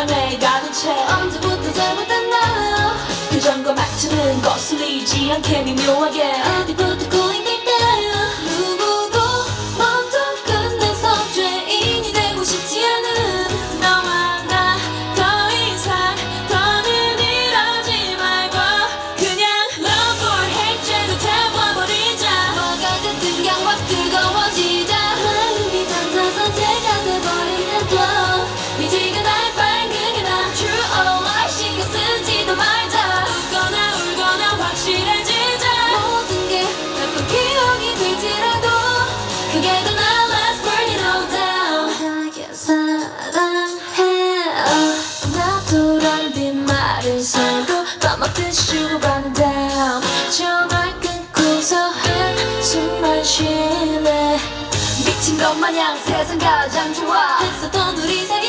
난 왜 가는 채 언제부터 잘못됐나 그전과 맞추는 거슬리지 않게 미묘하게 어디부 인생도 밥먹듯이 주고받는 다음 전화 끊고서 한숨만 쉬네. 미친 것 마냥 세상 가장 좋아. 했었던 우리 생